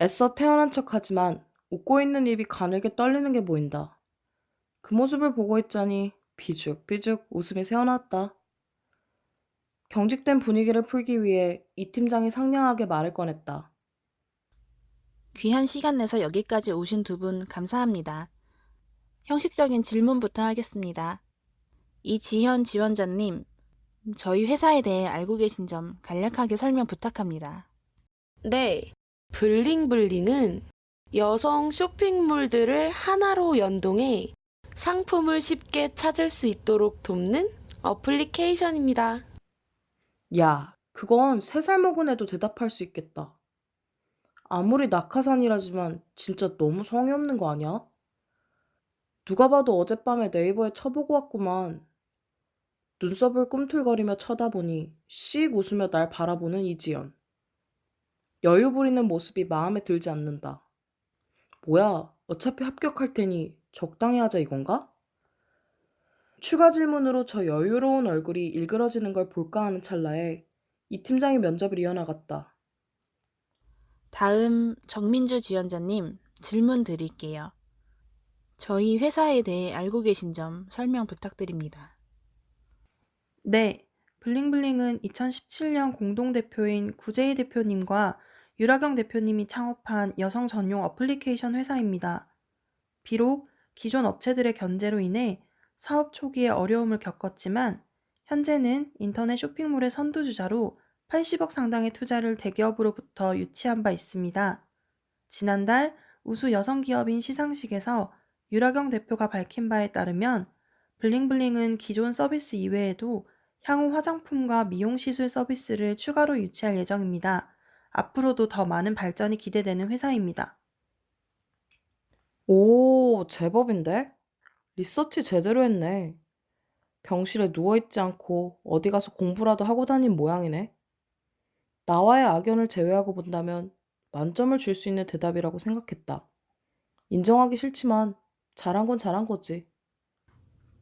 애써 태어난 척하지만 웃고 있는 입이 가늘게 떨리는 게 보인다. 그 모습을 보고 있자니 비죽비죽 웃음이 새어나왔다. 경직된 분위기를 풀기 위해 이 팀장이 상냥하게 말을 꺼냈다. 귀한 시간 내서 여기까지 오신 두 분 감사합니다. 형식적인 질문부터 하겠습니다. 이지현 지원자님, 저희 회사에 대해 알고 계신 점 간략하게 설명 부탁합니다. 네, 블링블링은 여성 쇼핑몰들을 하나로 연동해 상품을 쉽게 찾을 수 있도록 돕는 어플리케이션입니다. 야, 그건 세 살 먹은 애도 대답할 수 있겠다. 아무리 낙하산이라지만 진짜 너무 성의 없는 거 아니야? 누가 봐도 어젯밤에 네이버에 쳐보고 왔구만. 눈썹을 꿈틀거리며 쳐다보니 씩 웃으며 날 바라보는 이지연. 여유 부리는 모습이 마음에 들지 않는다. 뭐야, 어차피 합격할 테니 적당히 하자 이건가? 추가 질문으로 저 여유로운 얼굴이 일그러지는 걸 볼까 하는 찰나에 이 팀장이 면접을 이어나갔다. 다음 정민주 지원자님 질문 드릴게요. 저희 회사에 대해 알고 계신 점 설명 부탁드립니다. 네, 블링블링은 2017년 공동대표인 구재희 대표님과 유라경 대표님이 창업한 여성 전용 어플리케이션 회사입니다. 비록 기존 업체들의 견제로 인해 사업 초기에 어려움을 겪었지만 현재는 인터넷 쇼핑몰의 선두주자로 80억 상당의 투자를 대기업으로부터 유치한 바 있습니다. 지난달 우수 여성 기업인 시상식에서 유라경 대표가 밝힌 바에 따르면 블링블링은 기존 서비스 이외에도 향후 화장품과 미용 시술 서비스를 추가로 유치할 예정입니다. 앞으로도 더 많은 발전이 기대되는 회사입니다. 오, 제법인데? 리서치 제대로 했네. 병실에 누워있지 않고 어디 가서 공부라도 하고 다닌 모양이네. 나와의 악연을 제외하고 본다면 만점을 줄 수 있는 대답이라고 생각했다. 인정하기 싫지만 잘한 건 잘한 거지.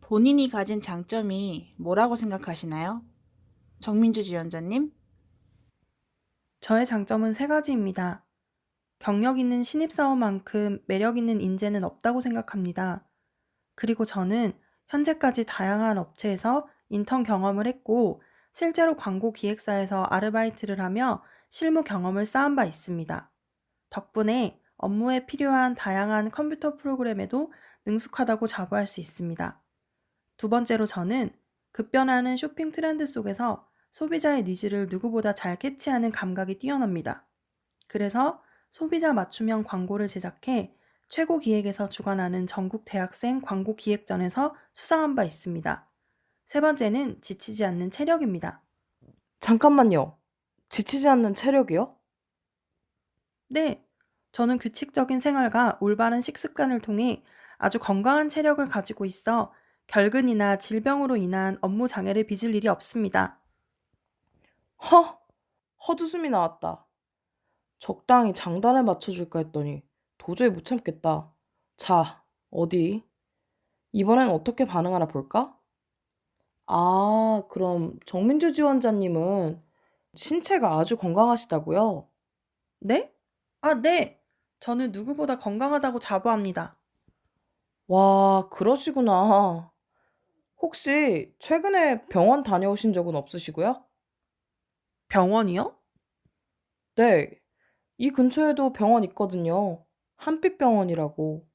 본인이 가진 장점이 뭐라고 생각하시나요? 정민주 지원자님? 저의 장점은 세 가지입니다. 경력 있는 신입사원만큼 매력 있는 인재는 없다고 생각합니다. 그리고 저는 현재까지 다양한 업체에서 인턴 경험을 했고, 실제로 광고 기획사에서 아르바이트를 하며 실무 경험을 쌓은 바 있습니다. 덕분에 업무에 필요한 다양한 컴퓨터 프로그램에도 능숙하다고 자부할 수 있습니다. 두 번째로 저는 급변하는 쇼핑 트렌드 속에서 소비자의 니즈를 누구보다 잘 캐치하는 감각이 뛰어납니다. 그래서 소비자 맞춤형 광고를 제작해 최고 기획에서 주관하는 전국 대학생 광고 기획전에서 수상한 바 있습니다. 세 번째는 지치지 않는 체력입니다. 잠깐만요. 지치지 않는 체력이요? 네, 저는 규칙적인 생활과 올바른 식습관을 통해 아주 건강한 체력을 가지고 있어 결근이나 질병으로 인한 업무 장애를 빚을 일이 없습니다. 허! 헛웃음이 나왔다. 적당히 장단에 맞춰줄까 했더니 도저히 못 참겠다. 자, 어디? 이번엔 어떻게 반응하나 볼까? 아, 그럼 정민주 지원자님은 신체가 아주 건강하시다고요? 네? 아, 네! 저는 누구보다 건강하다고 자부합니다. 와, 그러시구나. 혹시 최근에 병원 다녀오신 적은 없으시고요? 병원이요? 네, 이 근처에도 병원 있거든요. 한빛병원이라고.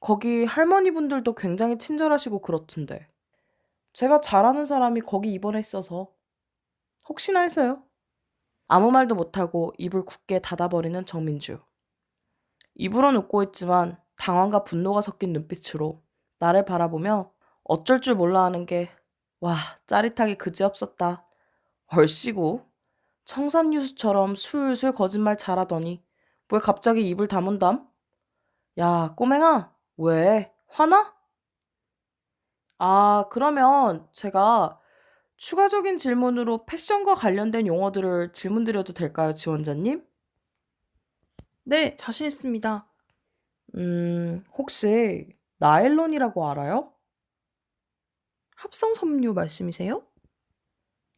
거기 할머니분들도 굉장히 친절하시고 그렇던데. 제가 잘 아는 사람이 거기 입원했어서. 혹시나 해서요. 아무 말도 못하고 입을 굳게 닫아버리는 정민주. 입으론 웃고 있지만 당황과 분노가 섞인 눈빛으로 나를 바라보며 어쩔 줄 몰라 하는 게, 와, 짜릿하게 그지없었다. 얼씨구. 청산 유수처럼 술술 거짓말 잘하더니 왜 갑자기 입을 다문담? 야, 꼬맹아, 왜? 화나? 아, 그러면 제가 추가적인 질문으로 패션과 관련된 용어들을 질문드려도 될까요, 지원자님? 네, 자신 있습니다. 음, 혹시 나일론이라고 알아요? 합성 섬유 말씀이세요?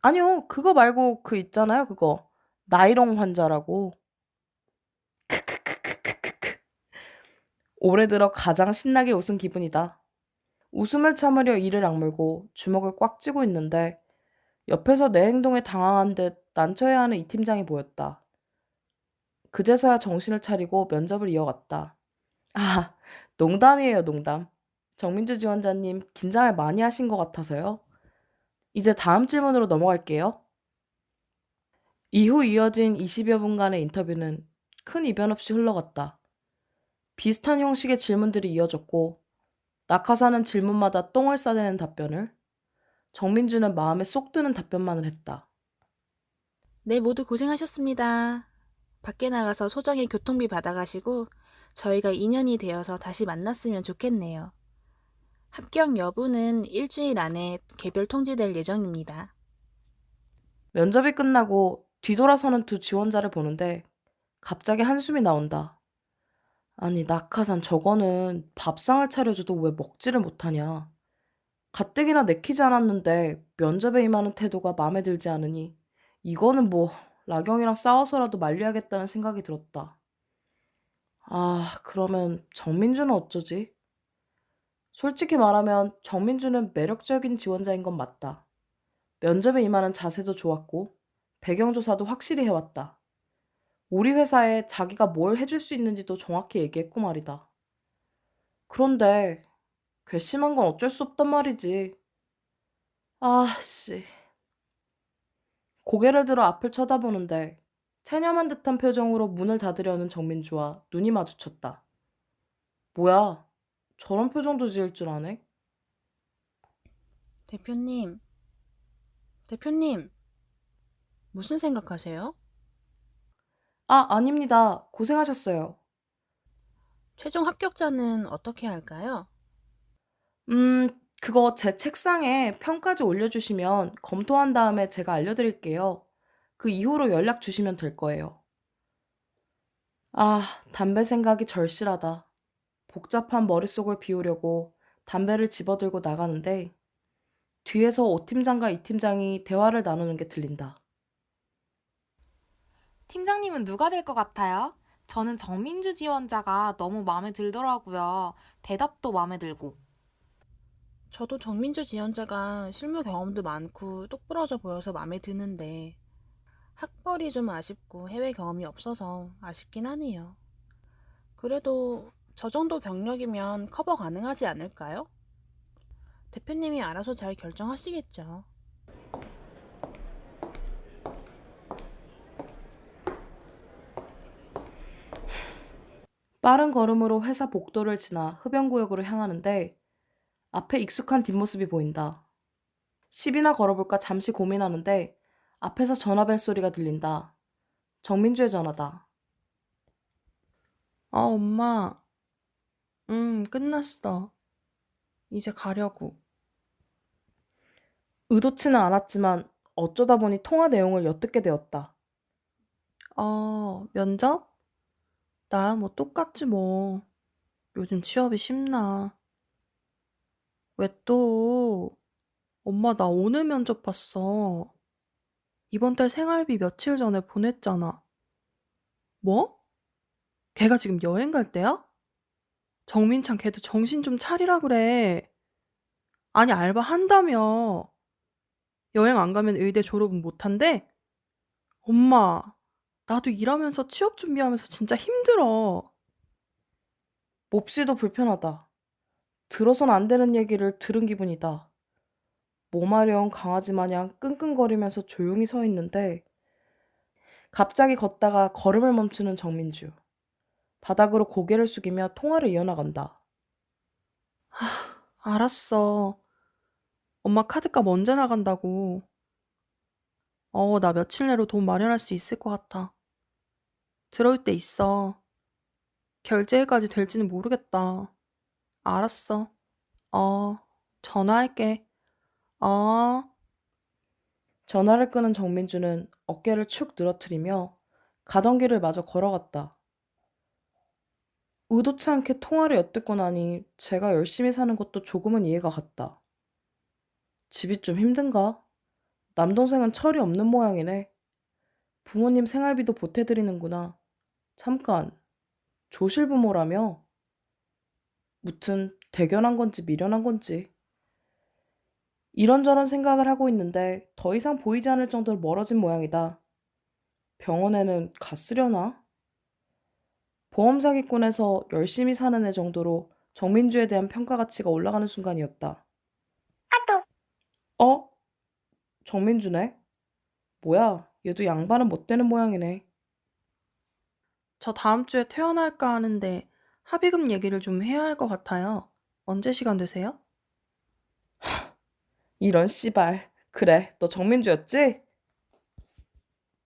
아니요, 그거 말고 그 있잖아요, 그거. 나이롱 환자라고. 크크크크크크크. 올해 들어 가장 신나게 웃은 기분이다. 웃음을 참으려 이를 악물고 주먹을 꽉 쥐고 있는데 옆에서 내 행동에 당황한 듯 난처해하는 이 팀장이 보였다. 그제서야 정신을 차리고 면접을 이어갔다. 아, 농담이에요, 농담. 정민주 지원자님 긴장을 많이 하신 것 같아서요. 이제 다음 질문으로 넘어갈게요. 이후 이어진 20여 분간의 인터뷰는 큰 이변 없이 흘러갔다. 비슷한 형식의 질문들이 이어졌고, 낙하산은 질문마다 똥을 싸대는 답변을, 정민주는 마음에 쏙 드는 답변만을 했다. 네, 모두 고생하셨습니다. 밖에 나가서 소정의 교통비 받아가시고 저희가 인연이 되어서 다시 만났으면 좋겠네요. 합격 여부는 일주일 안에 개별 통지될 예정입니다. 면접이 끝나고 뒤돌아서는 두 지원자를 보는데 갑자기 한숨이 나온다. 아니, 낙하산 저거는 밥상을 차려줘도 왜 먹지를 못하냐. 가뜩이나 내키지 않았는데 면접에 임하는 태도가 마음에 들지 않으니 이거는 뭐 라경이랑 싸워서라도 말려야겠다는 생각이 들었다. 아, 그러면 정민주는 어쩌지? 솔직히 말하면 정민주는 매력적인 지원자인 건 맞다. 면접에 임하는 자세도 좋았고 배경조사도 확실히 해왔다. 우리 회사에 자기가 뭘 해줄 수 있는지도 정확히 얘기했고 말이다. 그런데 괘씸한 건 어쩔 수 없단 말이지. 아 씨. 고개를 들어 앞을 쳐다보는데 체념한 듯한 표정으로 문을 닫으려는 정민주와 눈이 마주쳤다. 뭐야, 저런 표정도 지을 줄 아네? 대표님, 대표님, 무슨 생각하세요? 아, 아닙니다. 고생하셨어요. 최종 합격자는 어떻게 할까요? 음, 그거 제 책상에 평까지 올려주시면 검토한 다음에 제가 알려드릴게요. 그 이후로 연락 주시면 될 거예요. 아, 담배 생각이 절실하다. 복잡한 머릿속을 비우려고 담배를 집어들고 나가는데 뒤에서 오 팀장과 이 팀장이 대화를 나누는 게 들린다. 팀장님은 누가 될 것 같아요? 저는 정민주 지원자가 너무 마음에 들더라고요. 대답도 마음에 들고. 저도 정민주 지원자가 실무 경험도 많고 똑부러져 보여서 마음에 드는데 학벌이 좀 아쉽고 해외 경험이 없어서 아쉽긴 하네요. 그래도 저 정도 경력이면 커버 가능하지 않을까요? 대표님이 알아서 잘 결정하시겠죠. 빠른 걸음으로 회사 복도를 지나 흡연구역으로 향하는데 앞에 익숙한 뒷모습이 보인다. 10이나 걸어볼까 잠시 고민하는데 앞에서 전화벨 소리가 들린다. 정민주의 전화다. 아, 엄마. 음, 끝났어. 이제 가려고. 의도치는 않았지만 어쩌다 보니 통화 내용을 엿듣게 되었다. 어, 면접? 나야 뭐 똑같지 뭐. 요즘 취업이 쉽나. 왜 또? 엄마 나 오늘 면접 봤어. 이번 달 생활비 며칠 전에 보냈잖아. 뭐? 걔가 지금 여행 갈 때야? 정민찬 걔도 정신 좀 차리라 그래. 아니 알바 한다며. 여행 안 가면 의대 졸업은 못 한대? 엄마, 나도 일하면서 취업 준비하면서 진짜 힘들어. 몹시도 불편하다. 들어선 안 되는 얘기를 들은 기분이다. 몸아령 강아지 마냥 끙끙거리면서 조용히 서 있는데 갑자기 걷다가 걸음을 멈추는 정민주. 바닥으로 고개를 숙이며 통화를 이어나간다. 알았어. 엄마 카드값 언제 나간다고. 어, 나 며칠 내로 돈 마련할 수 있을 것 같아. 들어올 때 있어. 결제일까지 될지는 모르겠다. 알았어. 어, 전화할게. 어. 전화를 끄는 정민주는 어깨를 축 늘어뜨리며 가던 길을 마저 걸어갔다. 의도치 않게 통화를 엿듣고 나니 제가 열심히 사는 것도 조금은 이해가 갔다. 집이 좀 힘든가? 남동생은 철이 없는 모양이네. 부모님 생활비도 보태드리는구나. 잠깐, 조실부모라며? 무튼 대견한 건지 미련한 건지. 이런저런 생각을 하고 있는데 더 이상 보이지 않을 정도로 멀어진 모양이다. 병원에는 갔으려나? 보험 사기꾼에서 열심히 사는 애 정도로 정민주에 대한 평가 가치가 올라가는 순간이었다. 어? 정민주네? 뭐야, 얘도 양반은 못 되는 모양이네. 저 다음 주에 퇴원할까 하는데 합의금 얘기를 좀 해야 할 것 같아요. 언제 시간 되세요? 이런 씨발. 그래, 너 정민주였지?